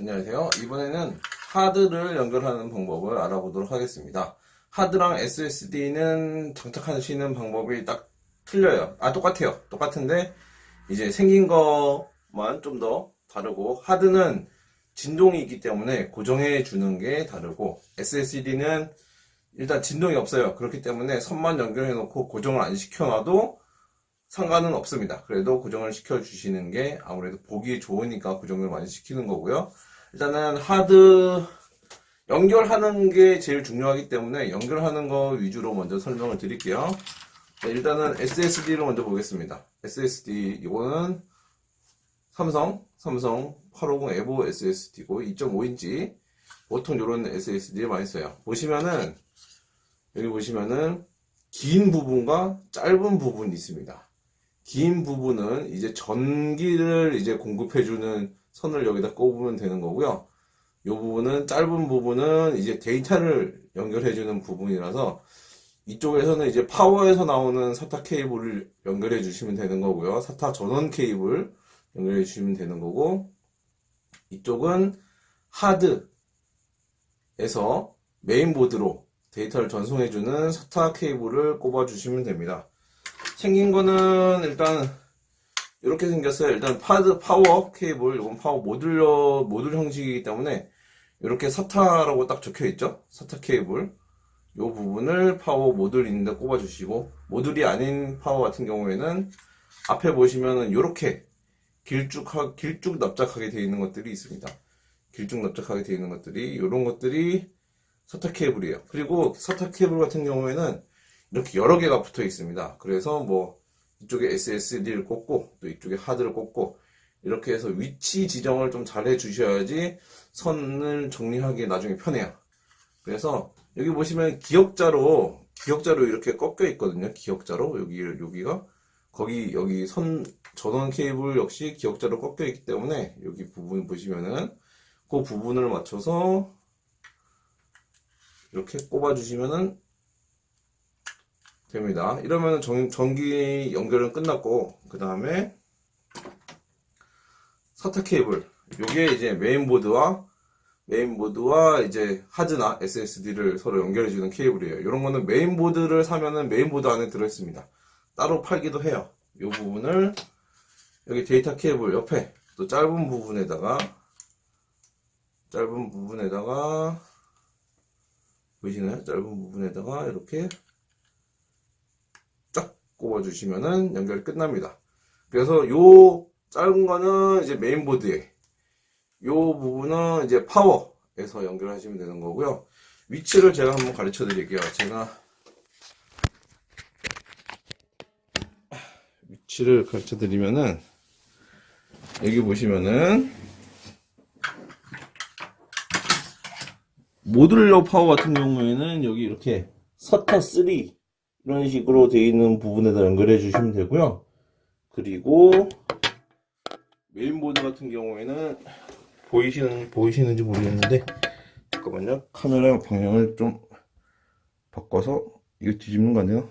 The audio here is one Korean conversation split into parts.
안녕하세요. 이번에는 하드를 연결하는 방법을 알아보도록 하겠습니다. 하드랑 SSD는 장착하시는 방법이 딱 틀려요. 아, 똑같아요. 똑같은데, 이제 생긴 것만 좀 더 다르고, 하드는 진동이 있기 때문에 고정해 주는 게 다르고, SSD는 일단 진동이 없어요. 그렇기 때문에 선만 연결해 놓고 고정을 안 시켜놔도 상관은 없습니다. 그래도 고정을 시켜 주시는 게 아무래도 보기 좋으니까 고정을 많이 시키는 거고요. 일단은 하드 연결하는 게 제일 중요하기 때문에 연결하는 거 위주로 먼저 설명을 드릴게요. 자, 일단은 SSD를 먼저 보겠습니다. SSD 이거는 삼성 삼성 850 에보 SSD고 2.5인치 보통 이런 SSD를 많이 써요. 보시면은 여기 보시면은 긴 부분과 짧은 부분이 있습니다. 긴 부분은 이제 전기를 이제 공급해주는 선을 여기다 꼽으면 되는 거고요. 이 부분은 짧은 부분은 이제 데이터를 연결해주는 부분이라서 이쪽에서는 이제 파워에서 나오는 사타 케이블을 연결해 주시면 되는 거고요. 사타 전원 케이블 연결해 주시면 되는 거고 이쪽은 하드에서 메인보드로 데이터를 전송해 주는 사타 케이블을 꼽아 주시면 됩니다. 생긴 거는 일단 이렇게 생겼어요. 일단 파드 파워 케이블, 이건 파워 모듈러 모듈 형식이기 때문에 이렇게 사타라고 딱 적혀 있죠. 사타 케이블. 이 부분을 파워 모듈 있는데 꼽아주시고 모듈이 아닌 파워 같은 경우에는 앞에 보시면은 이렇게 길쭉 길쭉 납작하게 되어 있는 것들이 있습니다. 길쭉 납작하게 되어 있는 것들이 이런 것들이 사타 케이블이에요. 그리고 사타 케이블 같은 경우에는 이렇게 여러 개가 붙어 있습니다. 그래서 뭐 이쪽에 SSD를 꽂고 또 이쪽에 하드를 꽂고 이렇게 해서 위치 지정을 좀 잘 해주셔야지 선을 정리하기에 나중에 편해요. 그래서 여기 보시면 기역자로 기역자로 이렇게 꺾여 있거든요. 기역자로 여기 여기가 거기 여기 선 전원 케이블 역시 기역자로 꺾여 있기 때문에 여기 부분 보시면은 그 부분을 맞춰서 이렇게 꼽아 주시면은 됩니다. 이러면 전, 전기 연결은 끝났고 그 다음에 사타 케이블 요게 이제 메인보드와 메인보드와 이제 하드나 SSD를 서로 연결해 주는 케이블이에요. 이런 거는 메인보드를 사면은 메인보드 안에 들어 있습니다. 따로 팔기도 해요. 이 부분을 여기 데이터 케이블 옆에 또 짧은 부분에다가 짧은 부분에다가 보이시나요? 짧은 부분에다가 이렇게 쫙 꼽아주시면은 연결이 끝납니다. 그래서 요 짧은 거는 이제 메인보드에 요 부분은 이제 파워에서 연결하시면 되는 거고요. 위치를 제가 한번 가르쳐 드릴게요. 제가 위치를 가르쳐 드리면은 여기 보시면은 모듈러 파워 같은 경우에는 여기 이렇게 서타 3 이런 식으로 되어 있는 부분에다 연결해 주시면 되고요. 그리고 메인보드 같은 경우에는 보이시는 보이시는지 모르겠는데 잠깐만요. 카메라 방향을 좀 바꿔서 이거 뒤집는 거 아니에요?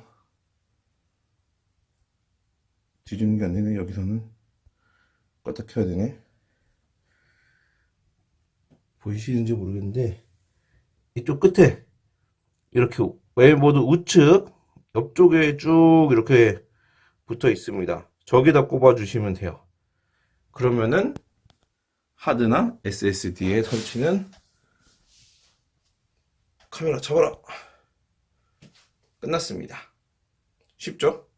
뒤집는 게 안 되네. 여기서는 껐다 켜야 되네. 보이시는지 모르겠는데 이쪽 끝에 이렇게 메인보드 우측 옆쪽에 쭉 이렇게 붙어 있습니다. 저기다 꼽아 주시면 돼요. 그러면은 하드나 SSD의 설치는 카메라 잡아라. 끝났습니다. 쉽죠?